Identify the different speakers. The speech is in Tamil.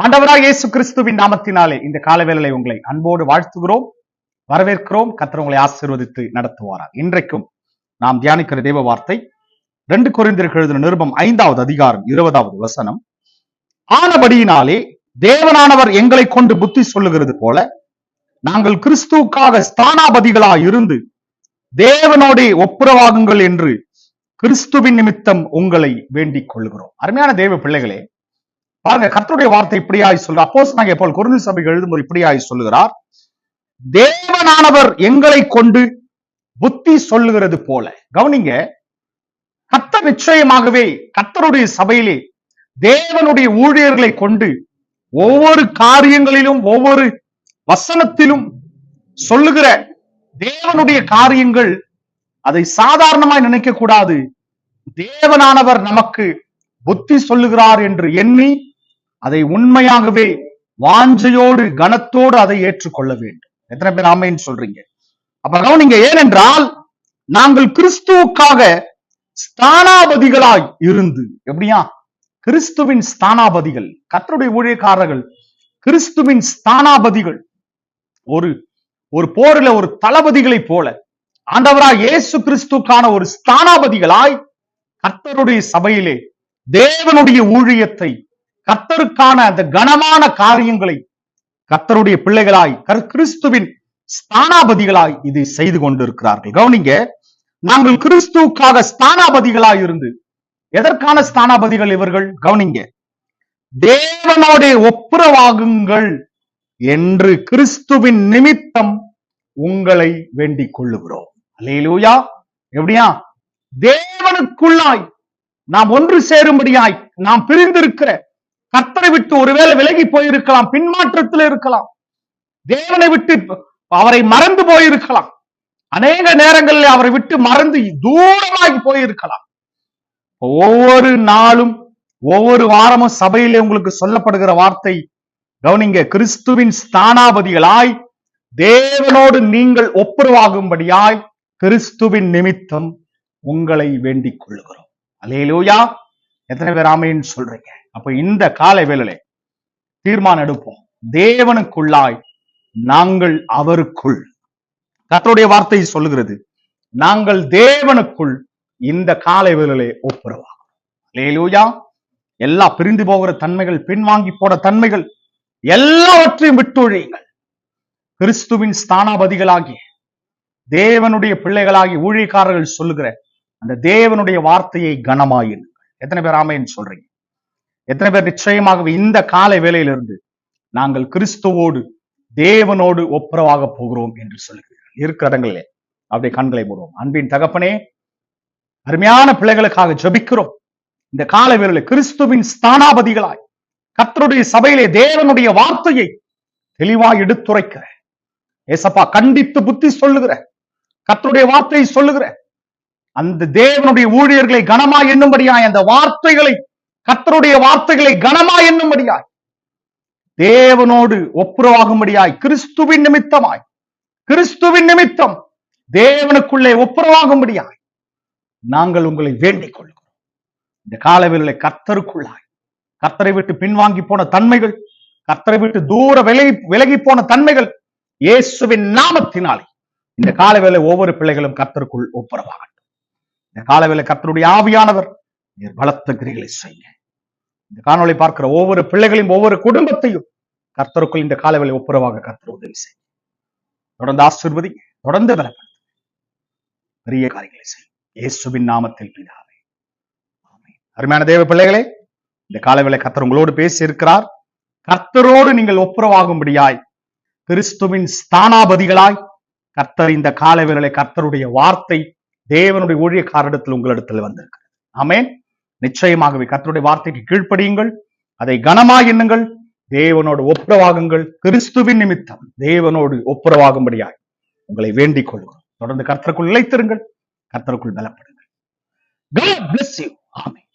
Speaker 1: ஆண்டவராக இயேசு கிறிஸ்துவின் நாமத்தினாலே இந்த காலவேளை உங்களை அன்போடு வாழ்த்துகிறோம். வரவேற்கிறோம். கர்த்தர் உங்களை ஆசீர்வதித்து நடத்துவாரார் இன்றைக்கும் நாம் தியானிக்கிற தெய்வ வார்த்தை ரெண்டு குறைந்திற்கு எழுதின நிருபம் ஐந்தாவது அதிகாரம் இருபதாவது வசனம். ஆனபடியினாலே தேவனானவர் எங்களை கொண்டு புத்தி சொல்லுகிறது போல நாங்கள் கிறிஸ்துவுக்காக ஸ்தானாபதிகளா இருந்து தேவனோடே ஒப்புரவாகுங்கள் என்று கிறிஸ்துவின் நிமித்தம் உங்களை வேண்டிக் கொள்கிறோம் அருமையான தேவ பிள்ளைகளே பாருங்க கர்த்தருடைய வார்த்தை இப்படியாய் சொல்ற அப்போஸ் நாங்க போல் குறுநி சபை எழுதும்போது இப்படியாய் சொல்லுகிறார். தேவனானவர் எங்களை கொண்டு புத்தி சொல்லுகிறது போல. கவனிங்க கத்த நிச்சயமாகவே கத்தருடைய சபையிலே தேவனுடைய ஊழியர்களை கொண்டு ஒவ்வொரு காரியங்களிலும் ஒவ்வொரு வசனத்திலும் சொல்லுகிற தேவனுடைய காரியங்கள் அதை சாதாரணமாய் நினைக்க கூடாது தேவனானவர் நமக்கு புத்தி சொல்லுகிறார் என்று எண்ணி அதை உண்மையாகவே வாஞ்சையோடு கனத்தோடு அதை ஏற்றுக்கொள்ள வேண்டும். எத்தனை பேர் ஆமைன்னு சொல்றீங்க? அப்ப கவனிங்க ஏனென்றால் நாங்கள் கிறிஸ்துவுக்காக ஸ்தானாபதிகளாய் இருந்து எப்படியா? கிறிஸ்துவின் ஸ்தானாபதிகள் கர்த்தருடைய ஊழியக்காரர்கள் கிறிஸ்துவின் ஸ்தானாபதிகள். ஒரு ஒரு போரில ஒரு தளபதிகளைப் போல ஆண்டவராய் இயேசு கிறிஸ்துக்கான ஒரு ஸ்தானாபதிகளாய் கர்த்தருடைய சபையிலே தேவனுடைய ஊழியத்தை கர்த்தருக்கான அந்த கனமான காரியங்களை கர்த்தருடைய பிள்ளைகளாய் கிறிஸ்துவின் ஸ்தானாபதிகளாய் இதை செய்து கொண்டிருக்கிறார்கள். கவனிங்க நாங்கள் கிறிஸ்துவுக்காக ஸ்தானாபதிகளாய் இருந்து எதற்கான ஸ்தானாபதிகள் இவர்கள்? கவனிங்க தேவனோட ஒப்புரவாகுங்கள் என்று கிறிஸ்துவின் நிமித்தம் உங்களை வேண்டிக் கொள்ளுகிறோம். அலையிலூயா எப்படியா தேவனுக்குள்ளாய் நாம் ஒன்று சேரும்படியாய் நாம் பிரிந்திருக்கிற கர்த்தரை விட்டு ஒருவேளை விலகி போயிருக்கலாம் பின்மாற்றத்தில் இருக்கலாம். தேவனை விட்டு அவரை மறந்து போயிருக்கலாம். அநேக நேரங்களில் அவரை விட்டு மறந்து தூரமாகி போயிருக்கலாம். ஒவ்வொரு நாளும் ஒவ்வொரு வாரமும் சபையிலே உங்களுக்கு சொல்லப்படுகிற வார்த்தை கவனிங்க கிறிஸ்துவின் ஸ்தானாபதிகளாய் தேவனோடு நீங்கள் ஒப்புரவாகும்படியாய் கிறிஸ்துவின் நிமித்தம் உங்களை வேண்டிக் கொள்ளுகிறோம். அலேலூயா எத்தனை பேர் ஆமைன்னு சொல்றீங்க? அப்ப இந்த காலை வேலையில தீர்மானம் எடுப்போம். தேவனுக்குள்ளாய் நாங்கள் அவருக்குள். கத்தருடைய வார்த்தை சொல்லுகிறது நாங்கள் தேவனுக்குள் இந்த காலை வேலையிலே ஒப்புரவாகும். அலேலூயா எல்லா பிரிந்து போகிற தன்மைகள் பின்வாங்கி போட தன்மைகள் எல்லாவற்றையும் விட்டொழியுங்கள். கிறிஸ்துவின் ஸ்தானாபதிகளாகிய தேவனுடைய பிள்ளைகளாகி ஊழியக்காரர்கள் சொல்லுகிற அந்த தேவனுடைய வார்த்தையை கனமாயின். எத்தனை பேர் ஆமைன்னு சொல்றீங்க? எத்தனை பேர் நிச்சயமாகவே இந்த காலை வேலையிலிருந்து நாங்கள் கிறிஸ்துவோடு தேவனோடு ஒப்புரவாக போகிறோம் என்று சொல்லுகிறீர்கள். இருக்கிற இடங்களிலே அப்படியே கண்களை மூடுவோம். அன்பின் தகப்பனே அருமையான பிள்ளைகளுக்காக ஜபிக்கிறோம். இந்த கால வேளையில கிறிஸ்துவின் ஸ்தானாபதிகளாய் கத்தருடைய சபையிலே தேவனுடைய வார்த்தையை தெளிவாய் எடுத்துரைக்கிற ஏசப்பா கண்டித்து புத்தி சொல்லுகிற கத்தருடைய வார்த்தையை சொல்லுகிற அந்த தேவனுடைய ஊழியர்களை கனமா எண்ணும்படியாய் அந்த வார்த்தைகளை கத்தருடைய வார்த்தைகளை கனமா எண்ணும்படியாய் தேவனோடு ஒப்புரவாகும்படியாய் கிறிஸ்துவின் நிமித்தமாய் கிறிஸ்துவின் நிமித்தம் தேவனுக்குள்ளே ஒப்புரவாகும்படியாய் நாங்கள் உங்களை வேண்டிக் கொள்கிறோம். இந்த காலவேளை கர்த்தருக்குள்ளாய் கர்த்தரை விட்டு பின்வாங்கி போன தன்மைகள் கர்த்தரை விட்டு தூர விலகி விலகி போன தன்மைகள் இயேசுவின் நாமத்தினாலே இந்த காலவேளை ஒவ்வொரு பிள்ளைகளும் கர்த்தருக்குள் ஒப்புரவாகட்டும். இந்த காலவில கர்த்தருடைய ஆவியானவர் நீர் பலத்த கிரிகளை செய்ய இந்த காணொளி பார்க்கிற ஒவ்வொரு பிள்ளைகளையும் ஒவ்வொரு குடும்பத்தையும் கர்த்தருக்குள் இந்த காலவேளை ஒப்புரவாக கர்த்தர் உதவி செய்ய தொடர்ந்து ஆசிர்வதி தொடர்ந்து பலப்படுத்த பெரிய காரியங்களை செய்யும் இயேசுவின் நாமத்தில் பிதாவே. அருமையான தேவ பிள்ளைகளே இந்த காலவேளை கர்த்தர் உங்களோடு பேசி இருக்கிறார் கர்த்தரோடு நீங்கள் ஒப்புரவாகும்படியாய் கிறிஸ்துவின் ஸ்தானாபதிகளாய் கர்த்தர் இந்த காலவேளை கர்த்தருடைய வார்த்தை தேவனுடைய ஊழியக்காரிடத்தில் உங்களிடத்தில் வந்திருக்கிறது. ஆமேன். நிச்சயமாகவே கத்தருடைய வார்த்தைக்கு கீழ்ப்படியுங்கள். அதை கனமாய் எண்ணுங்கள். தேவனோடு ஒப்புரவாகுங்கள். கிறிஸ்துவின் நிமித்தம் தேவனோடு ஒப்புரவாகும்படியாய் உங்களை வேண்டிக் கொள்கிறோம். தொடர்ந்து கர்த்தருக்குள் இழைத்திருங்கள் கர்த்தருக்குள் பலப்படுங்கள். God bless you. ஆமென்